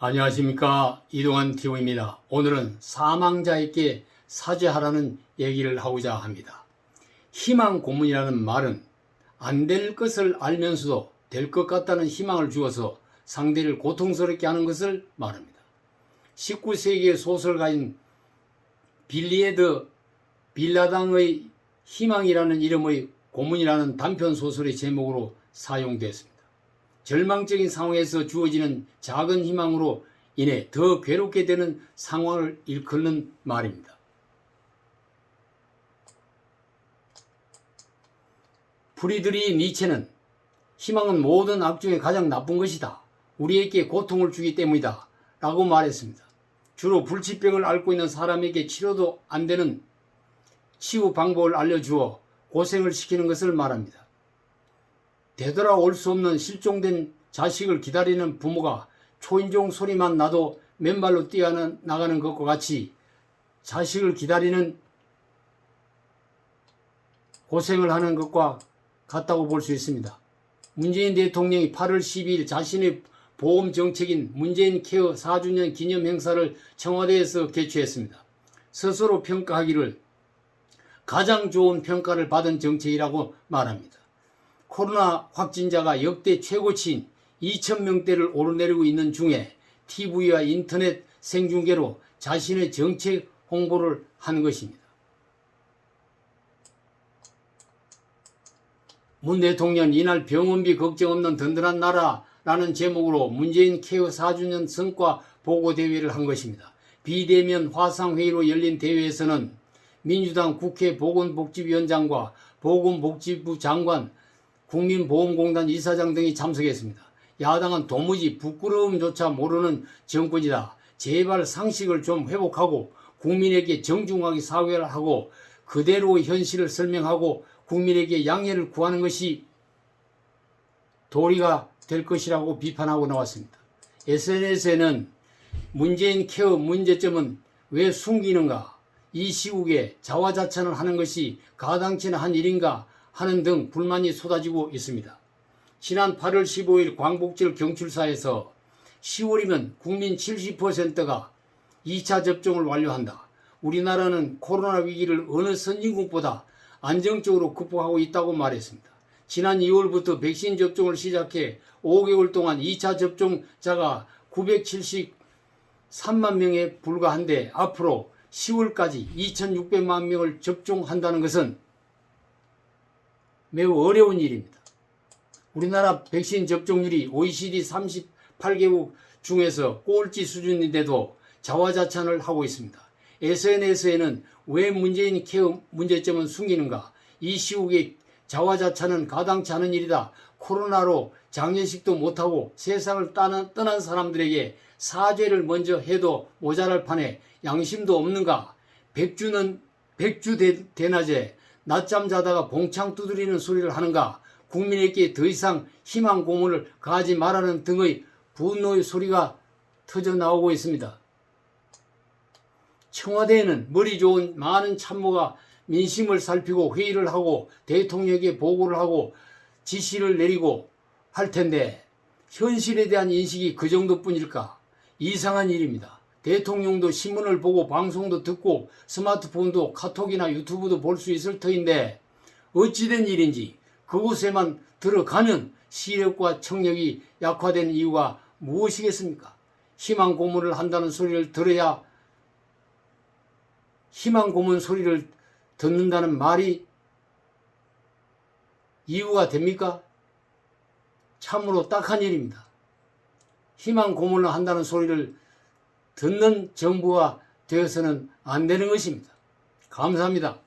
안녕하십니까 이동환 TV입니다. 오늘은 사망자에게 사죄하라는 얘기를 하고자 합니다. 희망 고문이라는 말은 안 될 것을 알면서도 될 것 같다는 희망을 주어서 상대를 고통스럽게 하는 것을 말합니다. 19세기의 소설가인 빌리에드 빌라당의 희망이라는 이름의 고문이라는 단편 소설의 제목으로 사용됐습니다. 절망적인 상황에서 주어지는 작은 희망으로 인해 더 괴롭게 되는 상황을 일컫는 말입니다. 프리드리 니체는 희망은 모든 악 중에 가장 나쁜 것이다. 우리에게 고통을 주기 때문이다. 라고 말했습니다. 주로 불치병을 앓고 있는 사람에게 치료도 안 되는 치유 방법을 알려주어 고생을 시키는 것을 말합니다. 되돌아올 수 없는 실종된 자식을 기다리는 부모가 초인종 소리만 나도 맨발로 뛰어나가는 것과 같이 자식을 기다리는 고생을 하는 것과 같다고 볼 수 있습니다. 문재인 대통령이 8월 12일 자신의 보험 정책인 문재인 케어 4주년 기념 행사를 청와대에서 개최했습니다. 스스로 평가하기를 가장 좋은 평가를 받은 정책이라고 말합니다. 코로나 확진자가 역대 최고치인 2,000명대를 오르내리고 있는 중에 TV와 인터넷 생중계로 자신의 정책 홍보를 한 것입니다. 문 대통령 이날 병원비 걱정 없는 든든한 나라라는 제목으로 문재인 케어 4주년 성과 보고 대회를 한 것입니다. 비대면 화상회의로 열린 대회에서는 민주당 국회 보건복지위원장과 보건복지부 장관, 국민보험공단 이사장 등이 참석했습니다. 야당은 도무지 부끄러움조차 모르는 정권이다. 제발 상식을 좀 회복하고 국민에게 정중하게 사과를 하고 그대로 현실을 설명하고 국민에게 양해를 구하는 것이 도리가 될 것이라고 비판하고 나왔습니다. SNS에는 문재인 케어 문제점은 왜 숨기는가? 이 시국에 자화자찬을 하는 것이 가당치는 한 일인가 하는 등 불만이 쏟아지고 있습니다. 지난 8월 15일 광복절 경출사에서 10월이면 국민 70%가 2차 접종을 완료한다. 우리나라는 코로나 위기를 어느 선진국보다 안정적으로 극복하고 있다고 말했습니다. 지난 2월부터 백신 접종을 시작해 5개월 동안 2차 접종자가 973만 명에 불과한데 앞으로 10월까지 2,600만 명을 접종한다는 것은 매우 어려운 일입니다. 우리나라 백신 접종률이 OECD 38개국 중에서 꼴찌 수준인데도 자화자찬을 하고 있습니다. SNS에는 왜 문재인 케어 문제점은 숨기는가? 이 시국에 자화자찬은 가당치 않은 일이다. 코로나로 장례식도 못하고 세상을 떠난, 떠난 사람들에게 사죄를 먼저 해도 모자랄 판에 양심도 없는가? 백주는 백주 대, 대낮에 낮잠 자다가 봉창 두드리는 소리를 하는가? 국민에게 더 이상 희망 고문을 가하지 말라는 등의 분노의 소리가 터져 나오고 있습니다. 청와대에는 머리 좋은 많은 참모가 민심을 살피고 회의를 하고 대통령에게 보고를 하고 지시를 내리고 할 텐데 현실에 대한 인식이 그 정도뿐일까? 이상한 일입니다. 대통령도 신문을 보고 방송도 듣고 스마트폰도 카톡이나 유튜브도 볼 수 있을 터인데 어찌된 일인지 그곳에만 들어가는 시력과 청력이 약화된 이유가 무엇이겠습니까? 희망 고문을 한다는 소리를 들어야 희망 고문 소리를 듣는다는 말이 이유가 됩니까? 참으로 딱한 일입니다. 희망 고문을 한다는 소리를 듣는 정부가 되어서는 안 되는 것입니다. 감사합니다.